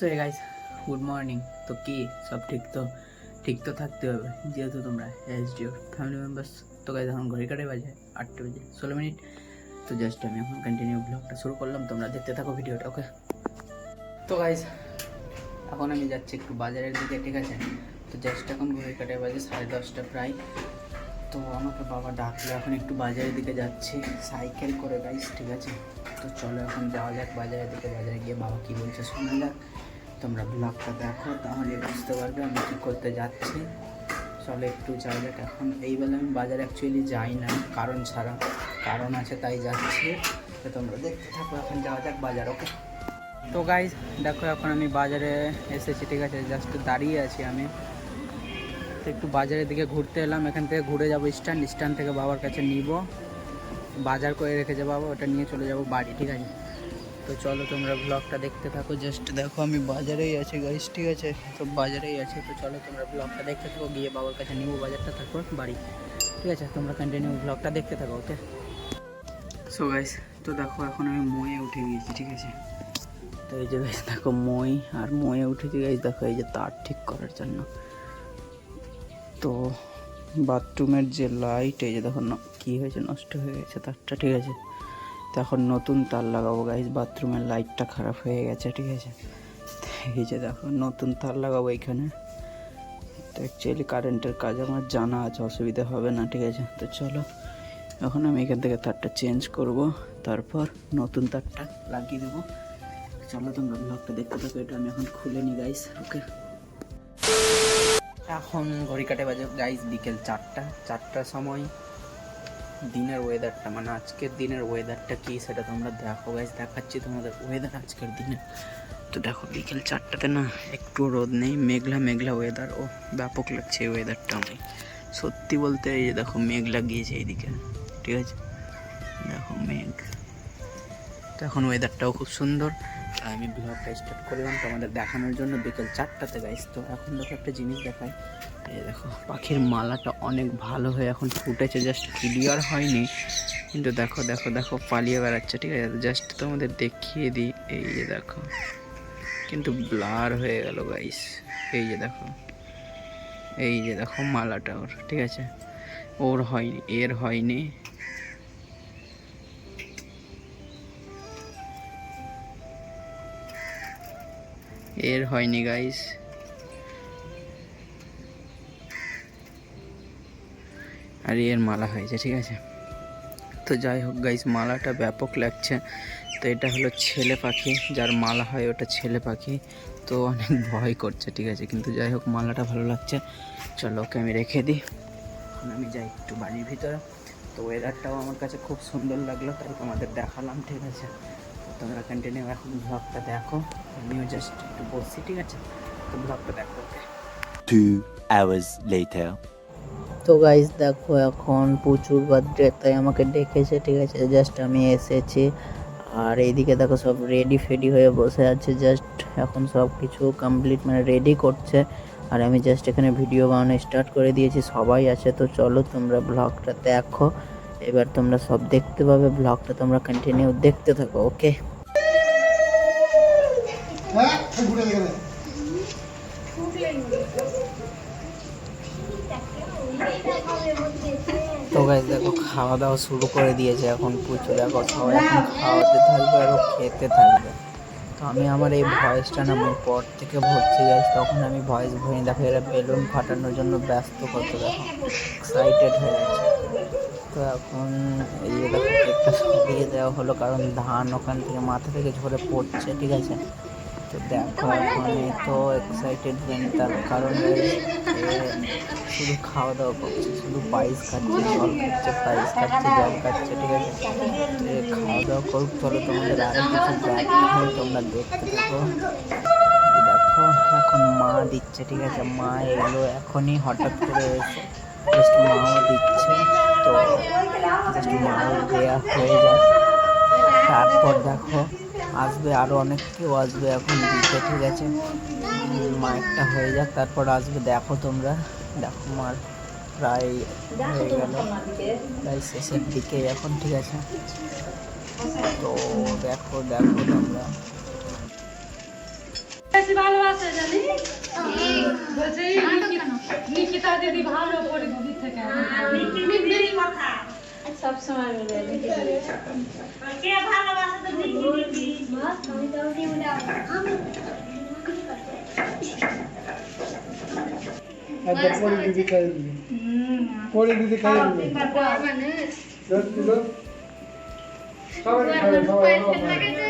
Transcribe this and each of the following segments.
So guys good morning তো কি? সব ঠিক তো? ঠিক তো থাকতে হবে, যেহেতু তোমরা এস ডিও ফ্যামিলি মেম্বার্স তো গাইজ এখন ঘড়ি কাটে বাজে আটটা বাজে ষোলো মিনিট। তো জাস্ট আমি এখন কন্টিনিউ ব্লগটা শুরু করলাম, তোমরা দেখতে থাকো ভিডিওটা ওকে তো গাইজ এখন আমি যাচ্ছি একটু বাজারের দিকে, ঠিক আছে? তো জাস্ট এখন ঘড়ি কাটে বাজে সাড়ে দশটা প্রায়। তো আমাকে বাবা ডাকলো, এখন একটু বাজারের দিকে যাচ্ছি সাইকেল করে গাইস ঠিক আছে? তো চলো এখন যাওয়া যাক বাজারের দিকে, বাজারে গিয়ে বাবা কী বলছে শোনা যাক। তোমরা ব্লগটা দেখো, তাহলে বুঝতে পারবে আমি কী করতে যাচ্ছি। চলো একটু যাওয়া যাক এখন। এই বেলা আমি বাজারে অ্যাকচুয়ালি যাই না, কারণ ছাড়া। কারণ আছে তাই যাচ্ছি। তো তোমরা দেখতে থাকো, এখন যাওয়া যাক বাজার ওকে তো গাইজ দেখো এখন আমি বাজারে এসেছি, ঠিক আছে? জাস্ট দাঁড়িয়ে আছি আমি। একটু বাজারের দিকে ঘুরতে এলাম। এখান থেকে ঘুরে যাব স্ট্যান্ড স্ট্যান্ড থেকে বাবার কাছে নিব। বাজার করে রেখেছে বাবা ওটা নিয়ে চলে যাব বাড়ি, ঠিক আছে? তো চলো তোমরা ব্লগটা দেখতে থাকো জাস্ট দেখো আমি বাজারেই আছি গাইস ঠিক আছে? তো বাজারেই আছে, তো চলো তোমরা ব্লগটা দেখতে থাকো, গিয়ে বাবার কাছে নিব বাজারটা, তারপর বাড়ি। ঠিক আছে? তোমরা কন্টিনিউ ব্লগটা দেখতে থাকো ওকে সো গাইস তো দেখো এখন আমি ময়ে উঠে গিয়েছি, ঠিক আছে? তো এই যে গাইস দেখো মই আর ময়ে উঠেছি গাইস দেখো এই যে তার ঠিক করার জন্য। তো বাথরুমের যে লাইট এই যে দেখো কি হয়েছে? নষ্ট হয়ে গেছে তারটা, ঠিক আছে? তো এখন নতুন তার লাগাবো গাইজ বাথরুমের লাইটটা খারাপ হয়ে গেছে, ঠিক আছে? এই যে দেখো, নতুন তার লাগাবো এখানে। তো অ্যাকচুয়ালি কারেন্টের কাজ আমার জানা আছে, অসুবিধা হবে না, ঠিক আছে? তো চলো, এখন আমি এখান থেকে তারটা চেঞ্জ করব, তারপর নতুন তারটা লাগিয়ে দেবো। চলো তোমরা ব্লগটা দেখতে থাকো, এটা আমি এখন খুলে নিই গাইস ওকে এখন ঘড়ি কাটে বাজে গাইস বিকেল চারটা, চারটার সময়। দিনের ওয়েদারটা মানে আজকের দিনের ওয়েদারটা কি সেটা তোমরা দেখো গাইস দেখাচ্ছি তোমাদের ওয়েদার আজকের দিনে। তো দেখো, বিকেল চারটাতে না একটু রোদ নেই, মেঘলা মেঘলা ওয়েদার ও, ব্যাপক লাগছে এই ওয়েদারটা আমি সত্যি বলতে এই যে দেখো মেঘ লাগিয়েছে এইদিকে, ঠিক আছে? দেখো মেঘ। তো এখন ওয়েদারটাও খুব সুন্দর। আমি ব্লগটা স্টার্ট করলাম তোমাদের দেখানোর জন্য বিকেল চারটাতে গাইস তো এখন দেখো একটা জিনিস দেখাই। এই দেখো, পাখির মালাটা অনেক ভালো হয়ে এখন ফুটেছে জাস্ট ক্লিয়ার হয়নি। কিন্তু দেখো দেখো দেখো, পালিয়ে বেড়াচ্ছে, ঠিক আছে? জাস্ট তোমাদের দেখিয়ে দিই। এই যে দেখো, কিন্তু ব্লার হয়ে গেল গাইস এই যে দেখো, এই যে দেখো মালাটা ওর, ঠিক আছে? ওর হয়নি, এর হয়নি। এর হয়নি গাইস আর এর মালা হয়েছে, ঠিক আছে? তো যাই হোক গাইস মালাটা ব্যাপক লাগছে। তো এটা হলো ছেলে পাখি, যার মালা হয় ওটা ছেলে পাখি। তো অনেক ভয় করছে, ঠিক আছে? কিন্তু যাই হোক, মালাটা ভালো লাগছে। চলো, ওকে আমি রেখে দিই। আমি যাই একটু বাড়ির ভিতরে। তো ওয়েদারটাও আমার কাছে খুব সুন্দর লাগল, তাই তোমাদের দেখালাম, ঠিক আছে? তোমরা কন্টিনিউ এখন ব্লগটা দেখো। আমিও জাস্ট একটু বসছি ঠিক আছে? তো ব্লগটা দেখো। Okay Two hours later. তো গাইজ দেখো এখন প্রচুর বার্থডে তাই আমাকে ডেকেছে ঠিক আছে? জাস্ট আমি এসেছি। আর এইদিকে দেখো সব রেডি ফেডি হয়ে বসে আছে জাস্ট এখন সব কিছু কমপ্লিট মানে রেডি করছে। আর আমি জাস্ট এখানে ভিডিও বানানো স্টার্ট করে দিয়েছি সবাই আছে তো চলো তোমরা ব্লগটা দেখো। এবার তোমরা সব দেখতে পাবে ব্লগটা তোমরা কন্টিনিউ দেখতে থাকো ওকে তো গাইজ দেখো খাওয়া দাওয়া শুরু করে দিয়েছে এখন প্রচুর দেখো সবাই এখন খাওয়াতে থাকবে আর খেতে থাকবে। তো আমি আমার এই ভয়েসটা না আমি পর থেকে ভরছি গাইজ তখন আমি ভয়েস ভরে দেখো এরা বেলুন ফাটানোর জন্য ব্যস্ত কত দেখো এক্সাইটেড হয়ে আছে তো এখন এই কেকটা দিয়ে দেওয়া হলো, কারণ ধান ওখান থেকে মাথা থেকে ঝরে পড়ছে, ঠিক আছে? তো দেখো এখন তো এক্সাইটেড তার কারণ শুধু খাওয়া দাওয়া করছে, শুধু পায়েস খাচ্ছে জল খাচ্ছে, পায়েস খাচ্ছে, জল খাচ্ছে, ঠিক আছে? খাওয়া দাওয়া করুক, চলো তোমাদের আরও কিছু দেখাই, তোমরা দেখতে থাকো। দেখো এখন মা দিচ্ছে, ঠিক আছে? মা এলো এখনই হঠাৎ করে এসে মাও দেওয়া হয়ে যায় তারপর দেখো আসবে আরও অনেক কেউ আসবে এখন দিতে ঠিক আছে মায়েরটা হয়ে যাক তারপর আসবে দেখো তোমরা দেখো মার প্রায় হয়ে গেল প্রায় শেষের দিকে এখন ঠিক আছে তো দেখো দেখো তোমরা ভালোবাসে জানি বলছে নিকিতা দিদি ভালো পরে দিদি থেকে सब समय मिलेगी के भाला वाला तो दी दी बस हम तो दी उड़ा हम अब कोई दीदी खाएगी कोई दीदी खाएगी दस किलो। सब खाएगी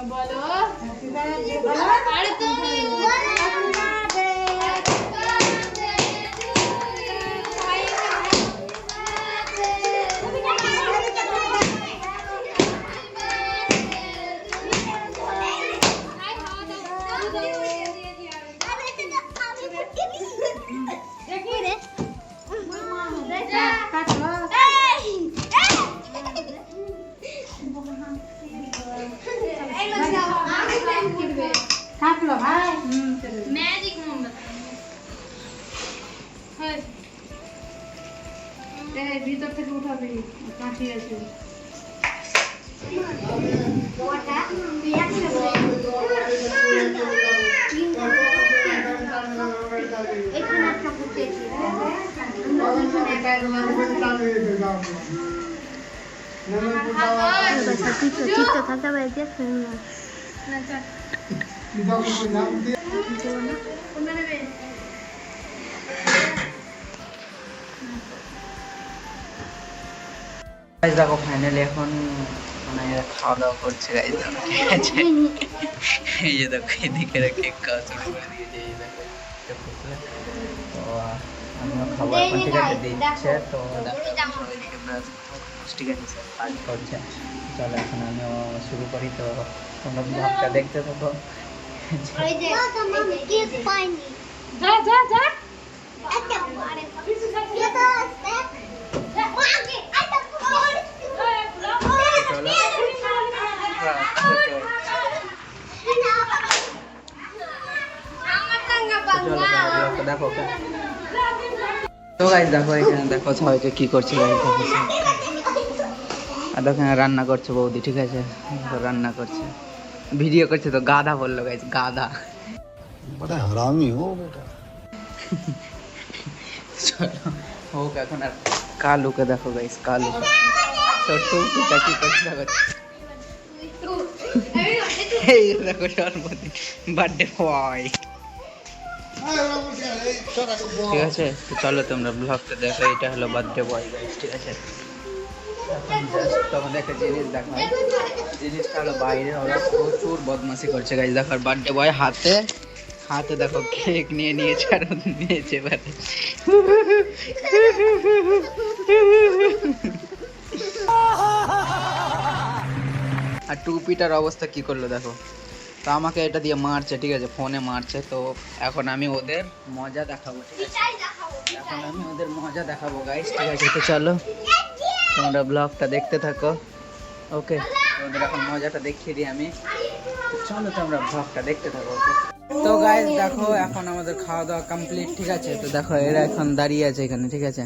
बोलो। বলো আরে তুমি ম্যাজিক মোমবাতি ভিতর থেকে উঠাবে কাঠি আছে। গাইজ দেখো ফাইনালি এখন মানে খাওয়া দাওয়া করছে গাইজ ঠিক আছে? এই যে দেখো এদিকে কেক খাওয়া শুরু করে দিয়েছে এই দেখো তো আমিও খাব এখন ঠিক আছে দিচ্ছে তো দেখো ব্রাশ ঠিক আছে স্যার কাজ করছে চলো এখন আমিও শুরু করি তো তোমরা ব্লগটা দেখতে থাকো যা যা যা দেখো দেখো এখানে দেখো সবাইকে কি করছে দেখো। আর দেখেন রান্না করছে বৌদি ঠিক আছে? রান্না করছে। ভিডিও করছে তো গাধা বলল গাইছে গাধা। বড় হারামি ও চলো হোক এখন আর কালুকে দেখো গাইস কালু। তো টুকুটা কি করছে এই দেখো বার্থডে ঠিক আছে? চলো তোমরা ব্লগটা দেখো এটা হলো বার্থডে বয় গাইস ঠিক আছে? এখন just তোমাদের একটা জিনিস দেখাও। জিনিসটা হলো বাইরে ওরা প্রচুর বদমাশি করছে গাইজ দেখো বার্থডে বয় হাতে হাতে দেখো কেক নিয়ে নিয়েছে আর নিয়েছে এবারে। আর টুপিটার অবস্থা কি করল দেখো? তো আমাকে এটা দিয়ে মারছে, ঠিক আছে ফোনে মারছে। তো এখন আমি ওদের মজা দেখাবো, ঠিক আছে? এখন আমি ওদের মজা দেখাবো গাইস ঠিক আছে? তো চলো। তোমরা ব্লগটা দেখতে থাকো। ওকে তোমাদের এখন মজাটা দেখিয়ে দিই আমি। চলো তোমরা ব্লগটা দেখতে থাকো তো গাইস দেখো, এখন আমাদের খাওয়া দাওয়া কমপ্লিট ঠিক আছে? তো দেখো, এরা এখন দাঁড়িয়ে আছে এখানে, ঠিক আছে?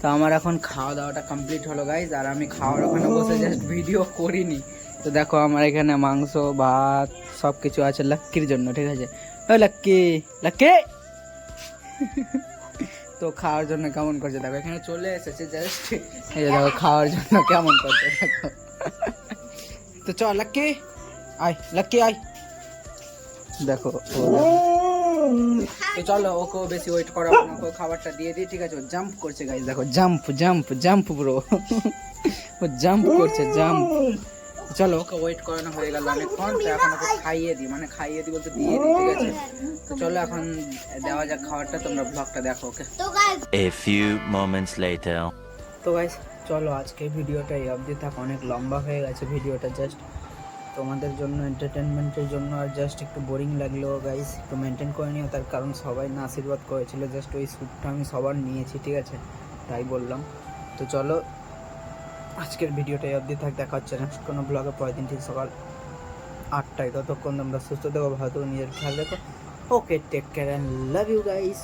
তো আমার এখন খাওয়া দাওয়াটা কমপ্লিট হলো গাইস আর আমি খাওয়ার ওখানে বসে জাস্ট ভিডিও করিনি। তো দেখো, আমার এখানে মাংস, ভাত সব কিছু আছে লাক্কির জন্য, ঠিক আছে? ওই লাক্কি লাক্কি তো খাওয়ার জন্য কেমন করছে? দেখো, এখানে চলে এসেছে জাস্ট এই যে দেখো, খাওয়ার জন্য কেমন করছে, দেখো। তো চল, লাক্কি, আয় লাক্কি, আয়। দেখো তো চলো ওকে বেশি ওয়েট করা ওকে খাবারটা দিয়ে দিই, ঠিক আছে? ও জাম্প করছে গাইজ দেখো জাম্প জাম্প জাম্প ব্রো ও জাম্প করছে জাম্প চলো। ওকে ওয়েট করানো হয়ে গেল অনেকক্ষণ তো এখন ওকে খাইয়ে দিই মানে খাইয়ে দিই বলতে দিয়ে দিই ঠিক আছে? তো চলো এখন দেওয়া যাক খাবারটা তোমরা ব্লগটা দেখো okay? A few moments later. তো গাইস চলো আজকে ভিডিওটা এই অবধি থাক অনেক লম্বা হয়ে গেছে ভিডিওটা জাস্ট তোমাদের জন্য এন্টারটেনমেন্টের জন্য আর জাস্ট একটু বোরিং লাগলেও গাইস একটু মেনটেন করে নিও তার কারণ সবাই না আশীর্বাদ করেছিল জাস্ট ওই শ্যুটটা আমি সবার নিয়েছি ঠিক আছে? তাই বললাম। তো চলো আজকের ভিডিওটাই অবধি থাক, দেখা হচ্ছে নেক্সট কোনো ব্লগে পরের দিন ঠিক সকাল আটটায়। ততক্ষণ তোমরা সুস্থ থেকো, ভালো থেকো, নিজের খেয়াল রেখো। Okay take care and love you guys